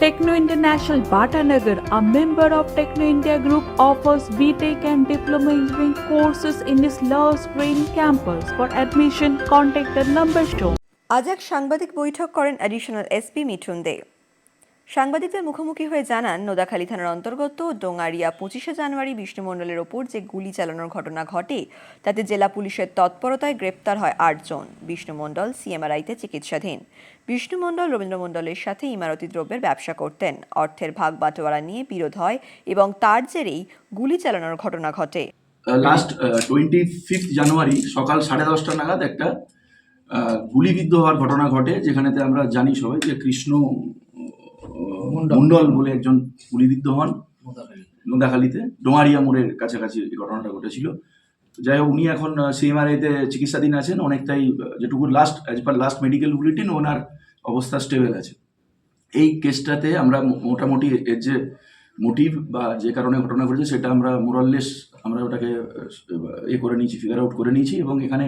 Techno International Bhatanagar, a member of Techno India Group, offers BTEC and Diploma Engineering courses in this Love Spring campus. For admission, contact the number shown. আজ এক সাংবাদিক বৈঠক করেন additional SP Mithun দে সাংবাদিকদের মুখোমুখি হয়ে জানান, নোদাখালী থানার অন্তর্গত ডোঙারিয়া পঁচিশে জানুয়ারি বিষ্ণুমণ্ডলের ওপর যে গুলি চালানোর ঘটনা ঘটে, তাতে জেলা পুলিশের তৎপরতায় গ্রেপ্তার হয় আটজন। বিষ্ণুমণ্ডল সিএমআরআইতে চিকিৎসাধীন। বিষ্ণুমণ্ডল রবীন্দ্র মণ্ডলের সাথে ইমারতি দ্রব্যের ব্যবসা করতেন। অর্থের ভাগ বাটোয়ারা নিয়ে বিরোধ হয় এবং তার জেরেই গুলি চালানোর ঘটনা ঘটে। লাস্ট টোয়েন্টি ফিফথ জানুয়ারি সকাল সাড়ে দশটা নাগাদ একটা গুলিবিদ্ধ হওয়ার ঘটনা ঘটে, যেখানেতে আমরা জানি সবাই যে কৃষ্ণ আহ, মণ্ডল বলে একজন গুলিবিদ্ধ হন নোদাখালীতে ডোমারিয়া মোড়ের কাছাকাছি এই ঘটনাটা ঘটেছিল। যাই হোক উনি এখন সিএমআরআইতে চিকিৎসাধীন আছেন অনেকটাই যেটুকু last as per last medical bulletin ওনার অবস্থা স্টেবল আছে। এই কেসটাতে আমরা মোটামুটি এর যে মোটিভ বা যে কারণে ঘটনা ঘটেছে সেটা আমরা মোরাললেস আমরা ওটাকে, এ করে নিয়েছি ফিগার আউট করে নিয়েছি এবং এখানে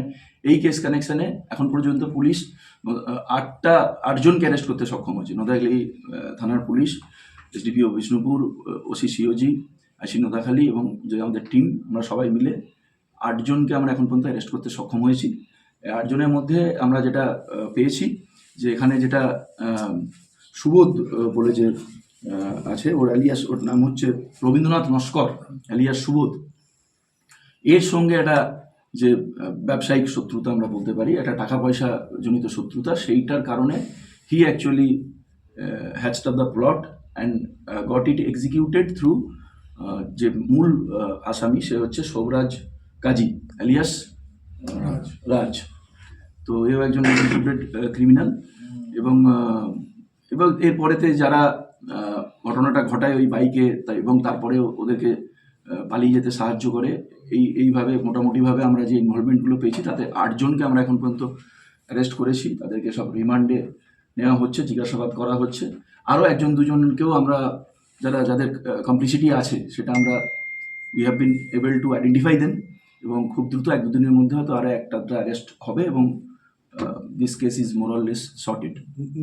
এই কেস কানেকশানে এখন পর্যন্ত পুলিশ, আটটা আটজনকে অ্যারেস্ট করতে সক্ষম হয়েছে। নোদাখালী থানার পুলিশ এসডিপিও বিষ্ণুপুর ওসি সিওজি আশি নোদাখালী এবং যে আমাদের টিম আমরা সবাই মিলে আটজনকে আমরা এখন পর্যন্ত অ্যারেস্ট করতে সক্ষম হয়েছি। আটজনের মধ্যে আমরা যেটা পেয়েছি যে এখানে যেটা সুবোধ বলে যে আছে। ওর অ্যালিয়াস ওর নাম হচ্ছে রবীন্দ্রনাথ নস্কর অ্যালিয়াস সুবোধ। এর সঙ্গে একটা যে ব্যবসায়িক শত্রুতা আমরা বলতে পারি একটা টাকা পয়সা জনিত শত্রুতা সেইটার কারণে he actually hatched of the plot and got it executed through যে মূল আসামি সে হচ্ছে সৌরাজ কাজী অ্যালিয়াস রাজ। তো এও একজন ক্রিমিনাল এবং এবং এরপরেতে যারা ঘটনাটা ঘটায় ওই বাইকে এবং তারপরে ওদেরকে পালিয়ে যেতে সাহায্য করে। এই, এইভাবে, মোটামুটিভাবে আমরা যে ইনভলভমেন্টগুলো পেয়েছি, তাতে আটজনকে আমরা এখন পর্যন্ত অ্যারেস্ট করেছি। তাদেরকে সব রিমান্ডে নেওয়া হচ্ছে, জিজ্ঞাসাবাদ করা হচ্ছে। আরও একজন, দুজনকেও আমরা, যারা, যাদের কমপ্লিসিটি আছে, সেটা আমরা we have been able to identify then এবং খুব দ্রুত এক দুদিনের মধ্যে হয়তো আরও একটা অ্যারেস্ট হবে এবং this case is more or less sorted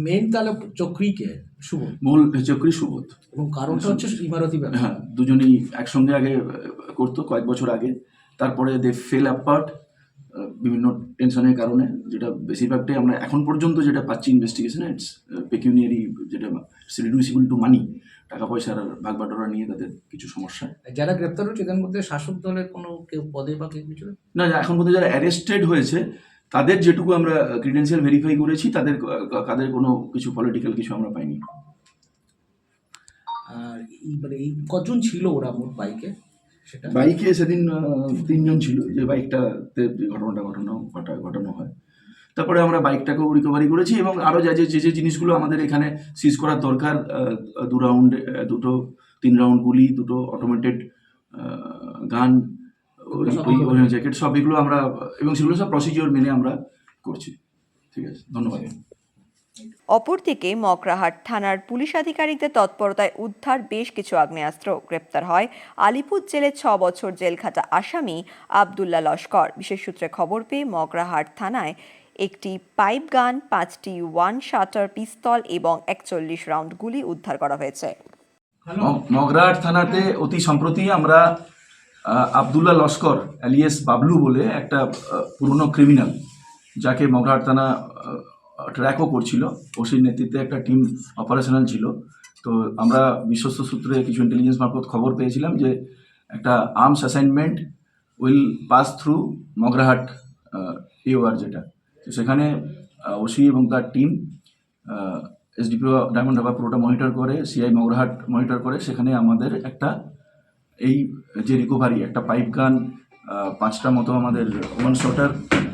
men তাহলে চক্রীকে শুভ মূল চক্রী সুবোধ। এবং কারণটা হচ্ছে ইমারতি ব্যবসা হ্যাঁ দুজনেই একসঙ্গে আগে করতো কয়েক বছর আগে। তারপরে দে ফেল অ্যাপার্ট বিভিন্ন টেনশনের কারণে। যেটা বেশিরভাগটাই আমরা এখন পর্যন্ত যেটা পাচ্ছি ইনভেস্টিগেশনে ইটস পেকিউনিয়ারি যেটা রিডিউসিবল টু মানি টাকা পয়সার ভাগ বাটোয়ারা নিয়ে তাদের কিছু সমস্যা। যারা গ্রেপ্তার হয়েছে এদের মধ্যে শাসক দলের কোনো কেউ পদে বা কেউ কিছু? না এখন পর্যন্ত যারা অ্যারেস্টেড হয়েছে তাদের যেটুকু আমরা ক্রিডেন্সিয়াল ভেরিফাই করেছি তাদের তাদের কোনো কিছু পলিটিক্যাল কিছু আমরা পাইনি। আর এই মানে এই কজন ছিল ওরা মোট বাইকে? সেটা বাইকে সেদিন তিনজন ছিল যে বাইকটাতে ঘটনাটা ঘটানো ঘটা ঘটানো হয়। তারপরে আমরা বাইকটাকেও রিকভারি করেছি এবং আরও যা যে যে যে জিনিসগুলো আমাদের এখানে সিজ করার দরকার দু রাউন্ড দুটো তিন রাউন্ড গুলি দুটো অটোমেটেড গান জ্যাকেট সব এগুলো আমরা এবং সেগুলো সব প্রসিজিওর মেনে আমরা করছি। ঠিক আছে ধন্যবাদ। অপরদিকে মকরাহাট থানার পুলিশ আধিকারিকদের তৎপরতায় উদ্ধার বেশ কিছু আগ্নেয়াস্ত্র গ্রেপ্তার হয়। আলিপুর জেলে ছ বছর জেলখাটা আসামি আবদুল্লা লস্কর। বিশেষ সূত্রে খবর পেয়ে মকরাহাট থানায় একটি পাইপ গান পাঁচটি ওয়ান শাটার পিস্তল এবং একচল্লিশ রাউন্ড গুলি উদ্ধার করা হয়েছে। মগরাহাট থানাতে অতি সম্প্রতি আমরা আবদুল্লাহ লস্কর অ্যালিয়াস বাবলু বলে একটা পুরনো ক্রিমিনাল যাকে মগরাহাট থানা ট্র্যাকও করছিল। ওসির নেতৃত্বে একটা টিম অপারেশনাল ছিল। তো আমরা বিশ্বস্ত সূত্রে কিছু ইন্টেলিজেন্স মারফত খবর পেয়েছিলাম যে একটা arms assignment will pass through Magrahat AOR যেটা। তো সেখানে ওসি এবং তার টিম এসডিপিও ডায়মন্ড হারবার পুরোটা মনিটর করে সিআই মগরাহাট মনিটর করে। সেখানে আমাদের একটা এই যে রিকভারি একটা পাইপ গান পাঁচটা মতো আমাদের ওয়ান শটার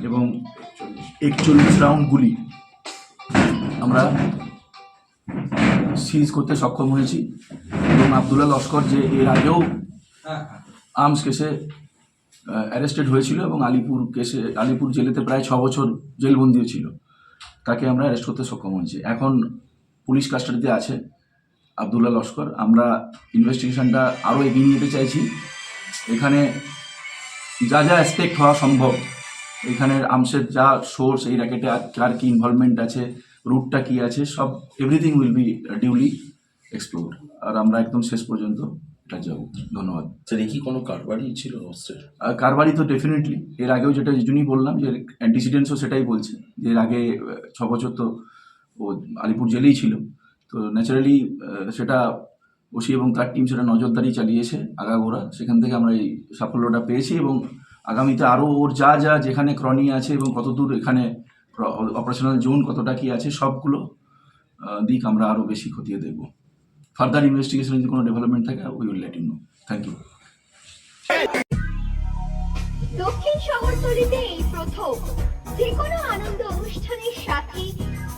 এবং একচল্লিশ রাউন্ড গুলি আমরা সিজ করতে সক্ষম হয়েছি। এবং আবদুল্লাহ লস্কর যে এর আগেও আর্মস কেসে অ্যারেস্টেড হয়েছিল এবং আলিপুর কেসে আলিপুর জেলেতে প্রায় ছ বছর জেলবন্দিও ছিল। তাকে আমরা অ্যারেস্ট করতে সক্ষম হয়েছি। এখন পুলিশ কাস্টাডিতে আছে। আবদুল্লাহ লস্কর আমরা ইনভেস্টিগেশনটা আরও এগিয়ে নিতে চাইছি। এখানে যা যা অ্যাসপেক্ট হওয়া সম্ভব এখানের আমসের যা সোর্স এই র্যাকেটে আর কার কী ইনভলভমেন্ট আছে রুটটা কী আছে সব everything will be duly explore আর আমরা একদম শেষ পর্যন্ত এটা যাব ধন্যবাদ। স্যার কি কোনো কারবারই ছিল অস্ত্রের আর কারবারি তো ডেফিনেটলি এর আগেও যেটা জন্যই বললাম যে অ্যান্টিসিডেন্টসও সেটাই বলছে যে এর আগে ছ বছর তো ও আলিপুর জেলেই ছিল। তো ন্যাচারালি সেটা ওসি এবং তার টিম সেটা নজরদারি চালিয়েছে আগাগোড়া। সেখান থেকে আমরা এই সাফল্যটা পেয়েছি এবং আগামীতে আরও ওর যা যা যেখানে ক্রনি আছে এবং কতদূর এখানে অপারেশনাল জোন কতটা কি আছে, সবগুলো দিক আমরা আরও বেশি খতিয়ে দেখব। ফার্দার ইনভেস্টিগেশনে যদি কোনো ডেভেলপমেন্ট থাকে we will let you know thank you দক্ষিণ শহরতলিতে এই প্রথম। যে কোনো আনন্দ অনুষ্ঠানের সাথে